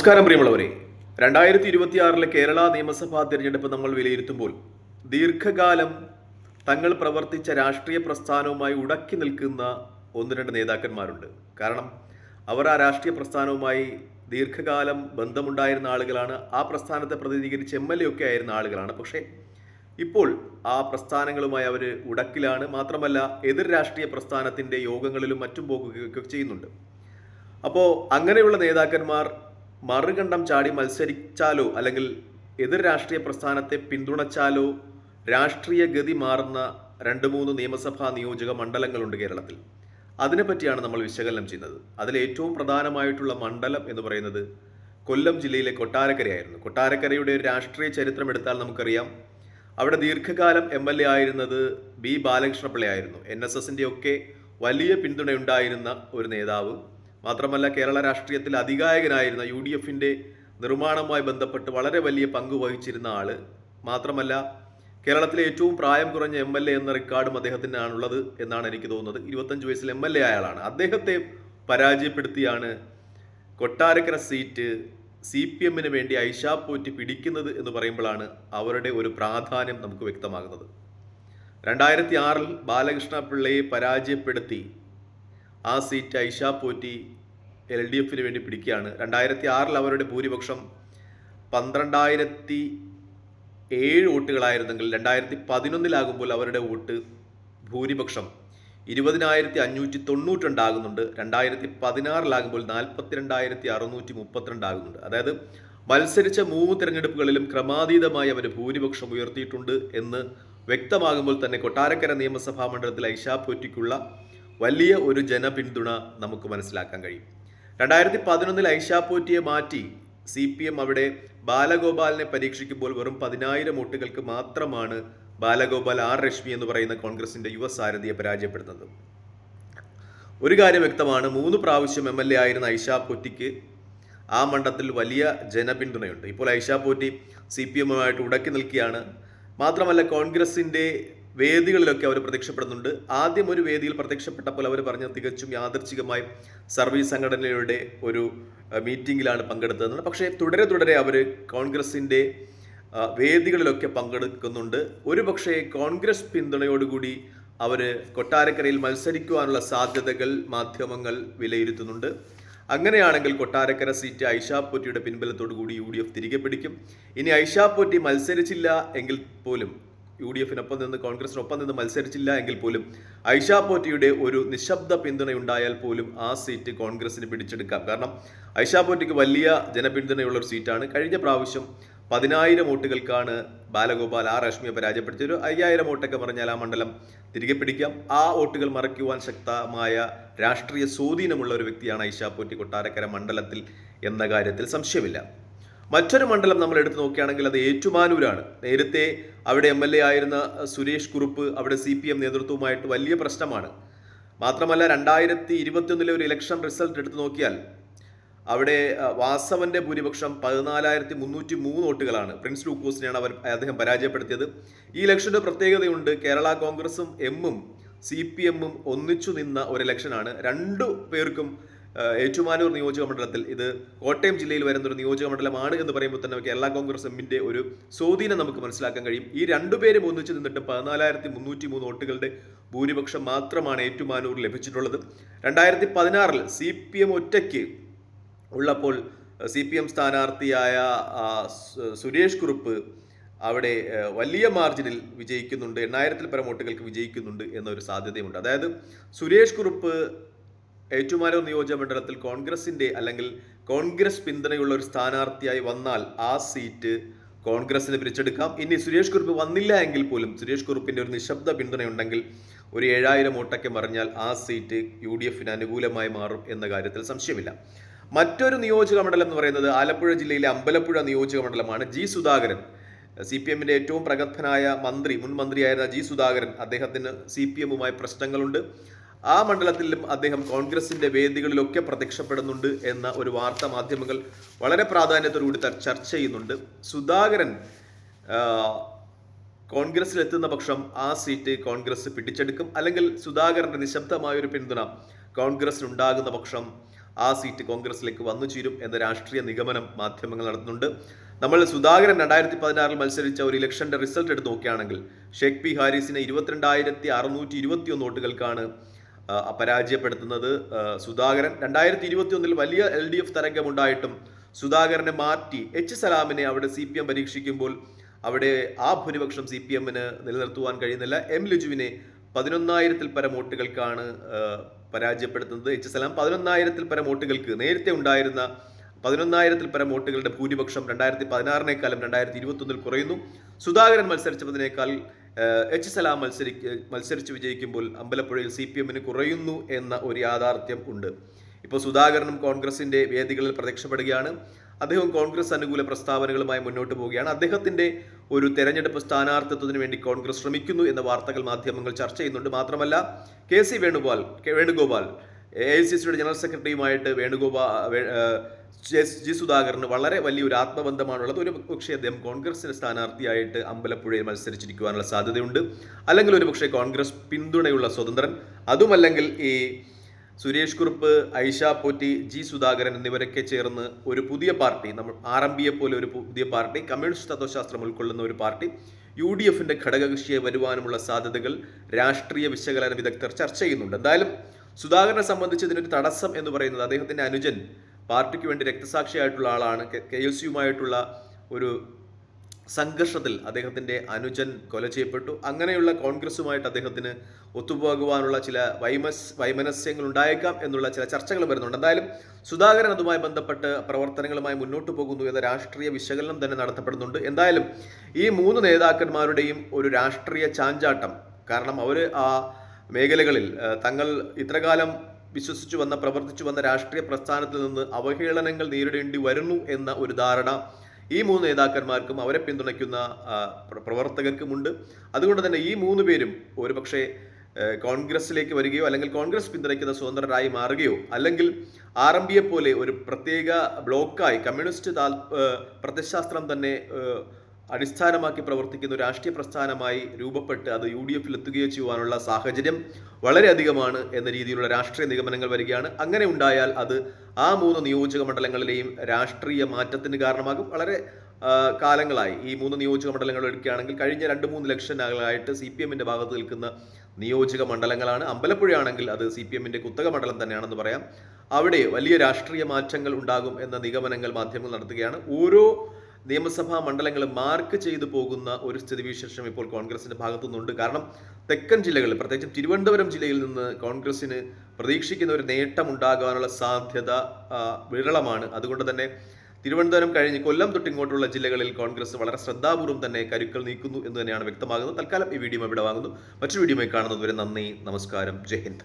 നമസ്കാരം പ്രിയമുള്ളവരെ. രണ്ടായിരത്തി ഇരുപത്തിയാറിലെ കേരള നിയമസഭാ തിരഞ്ഞെടുപ്പ് നമ്മൾ വിലയിരുത്തുമ്പോൾ ദീർഘകാലം തങ്ങൾ പ്രവർത്തിച്ച രാഷ്ട്രീയ പ്രസ്ഥാനവുമായി ഉടക്കി നിൽക്കുന്ന ഒന്ന് രണ്ട് നേതാക്കന്മാരുണ്ട്. കാരണം അവർ ആ രാഷ്ട്രീയ പ്രസ്ഥാനവുമായി ദീർഘകാലം ബന്ധമുണ്ടായിരുന്ന ആളുകളാണ് ആ പ്രസ്ഥാനത്തെ പ്രതിനിധീകരിച്ച് എം എൽ എ ഒക്കെ ആയിരുന്ന ആളുകളാണ്. പക്ഷേ ഇപ്പോൾ ആ പ്രസ്ഥാനങ്ങളുമായി അവർ ഉടക്കിലാണ്. മാത്രമല്ല എതിർ രാഷ്ട്രീയ പ്രസ്ഥാനത്തിന്റെ യോഗങ്ങളിലും മറ്റും പോകുകയൊക്കെ ചെയ്യുന്നുണ്ട്. അപ്പോൾ അങ്ങനെയുള്ള നേതാക്കന്മാർ മറുകണ്ഠം ചാടി മത്സരിച്ചാലോ അല്ലെങ്കിൽ എതിർ രാഷ്ട്രീയ പ്രസ്ഥാനത്തെ പിന്തുണച്ചാലോ രാഷ്ട്രീയ ഗതി മാറുന്ന രണ്ട് മൂന്ന് നിയമസഭാ നിയോജക മണ്ഡലങ്ങളുണ്ട് കേരളത്തിൽ. അതിനെപ്പറ്റിയാണ് നമ്മൾ വിശകലനം ചെയ്യുന്നത്. അതിൽ ഏറ്റവും പ്രധാനമായിട്ടുള്ള മണ്ഡലം എന്ന് പറയുന്നത് കൊല്ലം ജില്ലയിലെ കൊട്ടാരക്കരയായിരുന്നു. കൊട്ടാരക്കരയുടെ ഒരു രാഷ്ട്രീയ ചരിത്രം എടുത്താൽ നമുക്കറിയാം. അവിടെ ദീർഘകാലം എം എൽ എ ആയിരുന്നത് ബി ബാലകൃഷ്ണപിള്ളയായിരുന്നു. എൻ എസ് എസിന്റെ ഒക്കെ വലിയ പിന്തുണയുണ്ടായിരുന്ന ഒരു നേതാവ്. മാത്രമല്ല കേരള രാഷ്ട്രീയത്തിൽ അധികായകനായിരുന്ന യു ഡി എഫിന്റെ നിർമ്മാണവുമായി ബന്ധപ്പെട്ട് വളരെ വലിയ പങ്ക് വഹിച്ചിരുന്ന ആൾ മാത്രമല്ല കേരളത്തിലെ ഏറ്റവും പ്രായം കുറഞ്ഞ എം എൽ എ എന്ന റെക്കോർഡും അദ്ദേഹത്തിനാണുള്ളത് എന്നാണ് എനിക്ക് തോന്നുന്നത്. ഇരുപത്തഞ്ച് വയസ്സിൽ എം എൽ എ അയാളാണ് അദ്ദേഹത്തെ പരാജയപ്പെടുത്തിയാണ് കൊട്ടാരക്കര സീറ്റ് സി പി എമ്മിന് വേണ്ടി ഐഷാ പോറ്റി പിടിക്കുന്നത് എന്ന് പറയുമ്പോഴാണ് അവരുടെ ഒരു പ്രാധാന്യം നമുക്ക് വ്യക്തമാകുന്നത്. രണ്ടായിരത്തി ആറിൽ ബാലകൃഷ്ണ പിള്ളയെ പരാജയപ്പെടുത്തി ആ seat Aisha Potty L D എഫിന് വേണ്ടി പിടിക്കുകയാണ്. രണ്ടായിരത്തി ആറിൽ അവരുടെ ഭൂരിപക്ഷം പന്ത്രണ്ടായിരത്തി ഏഴ് വോട്ടുകളായിരുന്നെങ്കിൽ രണ്ടായിരത്തി പതിനൊന്നിലാകുമ്പോൾ അവരുടെ വോട്ട് ഭൂരിപക്ഷം ഇരുപതിനായിരത്തി അഞ്ഞൂറ്റി തൊണ്ണൂറ്റുണ്ടാകുന്നുണ്ട് രണ്ടായിരത്തി പതിനാറിലാകുമ്പോൾ നാൽപ്പത്തിരണ്ടായിരത്തി അറുന്നൂറ്റി മുപ്പത്തിരണ്ടാകുന്നുണ്ട് അതായത് മത്സരിച്ച മൂന്ന് തിരഞ്ഞെടുപ്പുകളിലും ക്രമാതീതമായി അവർ ഭൂരിപക്ഷം ഉയർത്തിയിട്ടുണ്ട് എന്ന് വ്യക്തമാകുമ്പോൾ തന്നെ കൊട്ടാരക്കര നിയമസഭാ മണ്ഡലത്തിൽ ഐഷാ പോറ്റിക്കുള്ള വലിയ ഒരു ജനപിന്തുണ നമുക്ക് മനസ്സിലാക്കാൻ കഴിയും. രണ്ടായിരത്തി പതിനൊന്നിൽ ഐഷാ പോറ്റിയെ മാറ്റി സി പി എം അവിടെ ബാലഗോപാലിനെ പരീക്ഷിക്കുമ്പോൾ വെറും പതിനായിരം വോട്ടുകൾക്ക് മാത്രമാണ് ബാലഗോപാൽ ആർ രശ്മി എന്ന് പറയുന്ന കോൺഗ്രസിന്റെ യുവ സാരഥിയെ പരാജയപ്പെടുന്നത്. ഒരു കാര്യം വ്യക്തമാണ് മൂന്ന് പ്രാവശ്യം എം എൽ എ ആയിരുന്ന ഐഷാ പോറ്റിക്ക് ആ മണ്ഡലത്തിൽ വലിയ ജനപിന്തുണയുണ്ട്. ഇപ്പോൾ ഐഷാ പോറ്റി സി പി എമ്മുമായിട്ട് ഉടക്കി നിൽക്കുകയാണ്. മാത്രമല്ല കോൺഗ്രസിന്റെ വേദികളിലൊക്കെ അവർ പ്രത്യക്ഷപ്പെടുന്നുണ്ട്. ആദ്യം ഒരു വേദിയിൽ പ്രത്യക്ഷപ്പെട്ടപ്പോൾ അവർ പറഞ്ഞ തികച്ചും യാദർച്ഛികമായി സർവീസ് സംഘടനയുടെ ഒരു മീറ്റിംഗിലാണ് പങ്കെടുത്തതെന്നാണ് പക്ഷേ തുടരെ തുടരെ അവർ കോൺഗ്രസിന്റെ വേദികളിലൊക്കെ പങ്കെടുക്കുന്നുണ്ട്. ഒരു പക്ഷേ കോൺഗ്രസ് പിന്തുണയോടുകൂടി അവർ കൊട്ടാരക്കരയിൽ മത്സരിക്കുവാനുള്ള സാധ്യതകൾ മാധ്യമങ്ങൾ വിലയിരുത്തുന്നുണ്ട്. അങ്ങനെയാണെങ്കിൽ കൊട്ടാരക്കര സീറ്റ് ഐഷാപ്പൊറ്റിയുടെ പോറ്റിയുടെ പിൻബലത്തോടു കൂടി യു ഡി എഫ് തിരികെ പിടിക്കും. ഇനി ഐഷാപ്പൊറ്റി പോറ്റി മത്സരിച്ചില്ല എങ്കിൽ പോലും യു ഡി എഫിനൊപ്പം നിന്ന് കോൺഗ്രസിനൊപ്പം നിന്ന് മത്സരിച്ചില്ല എങ്കിൽ പോലും ഐഷാ പോറ്റിയുടെ ഒരു നിശബ്ദ പിന്തുണയുണ്ടായാൽ പോലും ആ സീറ്റ് കോൺഗ്രസിന് പിടിച്ചെടുക്കാം. കാരണം ഐഷാ പോറ്റിക്ക് വലിയ ജനപിന്തുണയുള്ള ഒരു സീറ്റാണ്. കഴിഞ്ഞ പ്രാവശ്യം പതിനായിരം വോട്ടുകൾക്കാണ് ബാലഗോപാൽ ആ രശ്മിയെ പരാജയപ്പെടുത്തിയത്. ഒരു അയ്യായിരം വോട്ടൊക്കെ പറഞ്ഞാൽ ആ മണ്ഡലം തിരികെ പിടിക്കാം. ആ വോട്ടുകൾ മറയ്ക്കുവാൻ ശക്തമായ രാഷ്ട്രീയ സ്വാധീനമുള്ള ഒരു വ്യക്തിയാണ് ഐഷാ പോറ്റി കൊട്ടാരക്കര മണ്ഡലത്തിൽ എന്ന കാര്യത്തിൽ സംശയമില്ല. മറ്റൊരു മണ്ഡലം നമ്മൾ എടുത്തു നോക്കുകയാണെങ്കിൽ അത് ഏറ്റുമാനൂരാണ്. നേരത്തെ അവിടെ എം എൽ എ ആയിരുന്ന സുരേഷ് കുറുപ്പ് അവിടെ സി പി എം നേതൃത്വവുമായിട്ട് വലിയ പ്രശ്നമാണ്. മാത്രമല്ല രണ്ടായിരത്തി ഇരുപത്തിയൊന്നിലെ ഒരു ഇലക്ഷൻ റിസൾട്ട് എടുത്തു നോക്കിയാൽ അവിടെ വാസവന്റെ ഭൂരിപക്ഷം പതിനാലായിരത്തി മുന്നൂറ്റി മൂന്ന് വോട്ടുകളാണ്. പ്രിൻസ് ലൂക്കോസിനെയാണ് അവർ അദ്ദേഹം പരാജയപ്പെടുത്തിയത്. ഈ ഇലക്ഷന്റെ പ്രത്യേകതയുണ്ട് കേരള കോൺഗ്രസും എമ്മും സി പി എമ്മും ഒന്നിച്ചു നിന്ന ഒരു ഇലക്ഷനാണ്. രണ്ടു പേർക്കും ഏറ്റുമാനൂർ നിയോജക മണ്ഡലത്തിൽ ഇത് കോട്ടയം ജില്ലയിൽ വരുന്ന ഒരു നിയോജക മണ്ഡലമാണ് എന്ന് പറയുമ്പോൾ തന്നെ കേരള കോൺഗ്രസ് എമ്മിന്റെ ഒരു സ്വാധീനം നമുക്ക് മനസ്സിലാക്കാൻ കഴിയും. ഈ രണ്ടുപേരും ഒന്നിച്ചു നിന്നിട്ട് പതിനാലായിരത്തി മുന്നൂറ്റി മൂന്ന് വോട്ടുകളുടെ ഭൂരിപക്ഷം മാത്രമാണ് ഏറ്റുമാനൂർ ലഭിച്ചിട്ടുള്ളത്. രണ്ടായിരത്തി പതിനാറിൽ സി പി എം ഒറ്റയ്ക്ക് ഉള്ളപ്പോൾ സി പി എം സ്ഥാനാർത്ഥിയായ സുരേഷ് കുറുപ്പ് അവിടെ വലിയ മാർജിനിൽ വിജയിക്കുന്നുണ്ട് എണ്ണായിരത്തിൽ പരം വോട്ടുകൾക്ക് വിജയിക്കുന്നുണ്ട് എന്നൊരു സാധ്യതയുണ്ട്. അതായത് സുരേഷ് കുറുപ്പ് ഏറ്റുമാനൂർ നിയോജകമണ്ഡലത്തിൽ മണ്ഡലത്തിൽ കോൺഗ്രസിന്റെ അല്ലെങ്കിൽ കോൺഗ്രസ് പിന്തുണയുള്ള ഒരു സ്ഥാനാർത്ഥിയായി വന്നാൽ ആ സീറ്റ് കോൺഗ്രസിന് പിരിച്ചെടുക്കാം ഇനി സുരേഷ് കുറുപ്പ് വന്നില്ല എങ്കിൽ പോലും സുരേഷ് കുറുപ്പിന്റെ ഒരു നിശബ്ദ പിന്തുണയുണ്ടെങ്കിൽ ഒരു ഏഴായിരം വോട്ടൊക്കെ മറിഞ്ഞാൽ ആ സീറ്റ് യു ഡി എഫിന് അനുകൂലമായി മാറും എന്ന കാര്യത്തിൽ സംശയമില്ല. മറ്റൊരു നിയോജക മണ്ഡലം എന്ന് പറയുന്നത് ആലപ്പുഴ ജില്ലയിലെ അമ്പലപ്പുഴ നിയോജക മണ്ഡലമാണ്. ജി സുധാകരൻ സി പി എമ്മിന്റെ ഏറ്റവും പ്രഗത്ഭനായ മന്ത്രി മുൻ മന്ത്രിയായിരുന്ന ജി സുധാകരൻ അദ്ദേഹത്തിന് സി പി എമ്മുമായി പ്രശ്നങ്ങളുണ്ട്. ആ മണ്ഡലത്തിലും അദ്ദേഹം കോൺഗ്രസിന്റെ വേദികളിലൊക്കെ പ്രത്യക്ഷപ്പെടുന്നുണ്ട് എന്ന ഒരു വാർത്താ മാധ്യമങ്ങൾ വളരെ പ്രാധാന്യത്തോടുകൂടി ചർച്ച ചെയ്യുന്നുണ്ട്. സുധാകരൻ കോൺഗ്രസിൽ എത്തുന്ന പക്ഷം ആ സീറ്റ് കോൺഗ്രസ് പിടിച്ചെടുക്കും. അല്ലെങ്കിൽ സുധാകരന്റെ നിശബ്ദമായ ഒരു പിന്തുണ കോൺഗ്രസിന് ഉണ്ടാകുന്ന പക്ഷം ആ സീറ്റ് കോൺഗ്രസിലേക്ക് വന്നു ചേരും എന്ന രാഷ്ട്രീയ നിഗമനം മാധ്യമങ്ങൾ നടത്തുന്നുണ്ട്. നമ്മൾ സുധാകരൻ രണ്ടായിരത്തി പതിനാറിൽ മത്സരിച്ച ഒരു ഇലക്ഷന്റെ റിസൾട്ട് എടുത്ത് നോക്കുകയാണെങ്കിൽ ഷേഖ് പി ഹാരിസിനെ ഇരുപത്തിരണ്ടായിരത്തി അറുന്നൂറ്റി ഇരുപത്തി ഒന്ന് വോട്ടുകൾക്കാണ് പരാജയപ്പെടുത്തുന്നത് സുധാകരൻ രണ്ടായിരത്തി ഇരുപത്തി ഒന്നിൽ വലിയ എൽ ഡി എഫ് തരംഗമുണ്ടായിട്ടും സുധാകരനെ മാറ്റി എച്ച് സലാമിനെ അവിടെ സി പി എം പരീക്ഷിക്കുമ്പോൾ അവിടെ ആ ഭൂരിപക്ഷം സി പി എമ്മിന് നിലനിർത്തുവാൻ കഴിയുന്നില്ല. എം ലിജുവിനെ പതിനൊന്നായിരത്തിൽ പരം വോട്ടുകൾക്കാണ് പരാജയപ്പെടുത്തുന്നത്. എച്ച് സലാം പതിനൊന്നായിരത്തിൽ പരം വോട്ടുകൾക്ക് നേരത്തെ ഉണ്ടായിരുന്ന പതിനൊന്നായിരത്തിൽ പരം വോട്ടുകളുടെ ഭൂരിപക്ഷം രണ്ടായിരത്തി പതിനാറിനേക്കാളും രണ്ടായിരത്തി ഇരുപത്തൊന്നിൽ കുറയുന്നു. സുധാകരൻ മത്സരിച്ചതിനേക്കാൾ എച്ച് സലാം മത്സരി മത്സരിച്ച് വിജയിക്കുമ്പോൾ അമ്പലപ്പുഴയിൽ സി പി എമ്മിന് കുറയുന്നു എന്ന ഒരു യാഥാർത്ഥ്യം ഉണ്ട്. ഇപ്പോൾ സുധാകരനും കോൺഗ്രസിന്റെ വേദികളിൽ പ്രത്യക്ഷപ്പെടുകയാണ്. അദ്ദേഹം കോൺഗ്രസ് അനുകൂല പ്രസ്താവനകളുമായി മുന്നോട്ട് പോവുകയാണ്. അദ്ദേഹത്തിന്റെ ഒരു തെരഞ്ഞെടുപ്പ് സ്ഥാനാർത്ഥിത്വത്തിന് വേണ്ടി കോൺഗ്രസ് ശ്രമിക്കുന്നു എന്ന വാർത്തകൾ മാധ്യമങ്ങൾ ചർച്ച ചെയ്യുന്നുണ്ട്. മാത്രമല്ല K C Venugopal Venugopal A I C സിയുടെ ജനറൽ സെക്രട്ടറിയുമായിട്ട് വേണുഗോപാൽ ജി സുധാകരന് വളരെ വലിയൊരു ആത്മബന്ധമാണുള്ളത്. ഒരു പക്ഷേ അദ്ദേഹം കോൺഗ്രസിന്റെ സ്ഥാനാർത്ഥിയായിട്ട് അമ്പലപ്പുഴയിൽ മത്സരിച്ചിരിക്കുവാനുള്ള സാധ്യതയുണ്ട്. അല്ലെങ്കിൽ ഒരു പക്ഷേ കോൺഗ്രസ് പിന്തുണയുള്ള സ്വതന്ത്രൻ. അതുമല്ലെങ്കിൽ ഈ സുരേഷ് കുറുപ്പ് ഐഷ പോറ്റി ജി സുധാകരൻ എന്നിവരൊക്കെ ചേർന്ന് ഒരു പുതിയ പാർട്ടി നമ്മൾ ആർ എം ബിയെ പോലെ ഒരു പുതിയ പാർട്ടി കമ്മ്യൂണിസ്റ്റ് തത്വശാസ്ത്രം ഉൾക്കൊള്ളുന്ന ഒരു പാർട്ടി യു ഡി എഫിന്റെ ഘടകകക്ഷിയെ വരുവാനുമുള്ള സാധ്യതകൾ രാഷ്ട്രീയ വിശകലന വിദഗ്ധർ ചർച്ച ചെയ്യുന്നുണ്ട്. എന്തായാലും സുധാകരനെ സംബന്ധിച്ച് ഇതിനൊരു തടസ്സം എന്ന് പറയുന്നത് അദ്ദേഹത്തിന്റെ അനുജൻ പാർട്ടിക്ക് വേണ്ടി രക്തസാക്ഷിയായിട്ടുള്ള ആളാണ് കെ എസ് യുമായിട്ടുള്ള ഒരു സംഘർഷത്തിൽ അദ്ദേഹത്തിന്റെ അനുജൻ കൊല ചെയ്യപ്പെട്ടു. അങ്ങനെയുള്ള കോൺഗ്രസുമായിട്ട് അദ്ദേഹത്തിന് ഒത്തുപോകുവാനുള്ള ചില വൈമസ് വൈമനസ്യങ്ങൾ ഉണ്ടായേക്കാം എന്നുള്ള ചില ചർച്ചകൾ വരുന്നുണ്ട്. എന്തായാലും സുധാകരൻ അതുമായി ബന്ധപ്പെട്ട് പ്രവർത്തനങ്ങളുമായി മുന്നോട്ട് പോകുന്നു എന്ന രാഷ്ട്രീയ വിശകലനം തന്നെ നടത്തപ്പെടുന്നുണ്ട്. എന്തായാലും ഈ മൂന്ന് നേതാക്കന്മാരുടെയും ഒരു രാഷ്ട്രീയ ചാഞ്ചാട്ടം കാരണം അവർ ആ മേഖലകളിൽ തങ്ങൾ ഇത്രകാലം വിശ്വസിച്ചു വന്ന പ്രവർത്തിച്ചു വന്ന രാഷ്ട്രീയ പ്രസ്ഥാനത്തിൽ നിന്ന് അവഹേളനങ്ങൾ നേരിടേണ്ടി വരുന്നു എന്ന ഒരു ധാരണ ഈ മൂന്ന് നേതാക്കന്മാർക്കും അവരെ പിന്തുണയ്ക്കുന്ന പ്രവർത്തകർക്കുമുണ്ട്. അതുകൊണ്ട് തന്നെ ഈ മൂന്ന് പേരും ഒരുപക്ഷെ കോൺഗ്രസിലേക്ക് വരികയോ അല്ലെങ്കിൽ കോൺഗ്രസ് പിന്തുണയ്ക്കുന്ന സ്വതന്ത്രരായി മാറുകയോ അല്ലെങ്കിൽ ആർ എം ബിയെ പോലെ ഒരു പ്രത്യേക ബ്ലോക്കായി കമ്മ്യൂണിസ്റ്റ് താൽ പ്രത്യശാസ്ത്രം തന്നെ അടിസ്ഥാനമാക്കി പ്രവർത്തിക്കുന്ന ഒരു രാഷ്ട്രീയ പ്രസ്ഥാനമായി രൂപപ്പെട്ട് അത് യു ഡി എഫിൽ എത്തുകയോ ചെയ്യുവാനുള്ള സാഹചര്യം വളരെയധികമാണ് എന്ന രീതിയിലുള്ള രാഷ്ട്രീയ നിഗമനങ്ങൾ വരികയാണ്. അങ്ങനെ ഉണ്ടായാൽ അത് ആ മൂന്ന് നിയോജക മണ്ഡലങ്ങളിലെയും രാഷ്ട്രീയ മാറ്റത്തിന് കാരണമാകും. വളരെ കാലങ്ങളായി. ഈ മൂന്ന് നിയോജക മണ്ഡലങ്ങൾ എടുക്കുകയാണെങ്കിൽ കഴിഞ്ഞ രണ്ട് മൂന്ന് ലക്ഷങ്ങളായിട്ട് സി പി എമ്മിന്റെ ഭാഗത്ത് നിൽക്കുന്ന നിയോജക മണ്ഡലങ്ങളാണ്. അമ്പലപ്പുഴയാണെങ്കിൽ അത് സി പി എമ്മിന്റെ കുത്തക മണ്ഡലം തന്നെയാണെന്ന് പറയാം. അവിടെ വലിയ രാഷ്ട്രീയ മാറ്റങ്ങൾ ഉണ്ടാകും എന്ന നിഗമനങ്ങൾ മാധ്യമങ്ങൾ നടത്തുകയാണ്. ഓരോ നിയമസഭാ മണ്ഡലങ്ങൾ മാർക്ക് ചെയ്തു പോകുന്ന ഒരു സ്ഥിതിവിശേഷം ഇപ്പോൾ കോൺഗ്രസിന്റെ ഭാഗത്തു നിന്നുണ്ട് കാരണം തെക്കൻ ജില്ലകളിൽ പ്രത്യേകിച്ചും തിരുവനന്തപുരം ജില്ലയിൽ നിന്ന് കോൺഗ്രസിന് പ്രതീക്ഷിക്കുന്ന ഒരു നേട്ടം ഉണ്ടാകാനുള്ള സാധ്യത വിരളമാണ്. അതുകൊണ്ട് തന്നെ തിരുവനന്തപുരം കഴിഞ്ഞ് കൊല്ലം തൊട്ടിങ്ങോട്ടുള്ള ജില്ലകളിൽ കോൺഗ്രസ് വളരെ ശ്രദ്ധാപൂർവം തന്നെ കരുക്കൾ നീക്കുന്നു എന്ന് തന്നെയാണ് വ്യക്തമാകുന്നത്. തൽക്കാലം ഈ വീഡിയോ ഇവിടെ വാങ്ങുന്നു. മറ്റൊരു വീഡിയോയിൽ കാണുന്നതുവരെ നന്ദി നമസ്കാരം. ജയ് ഹിന്ദ്.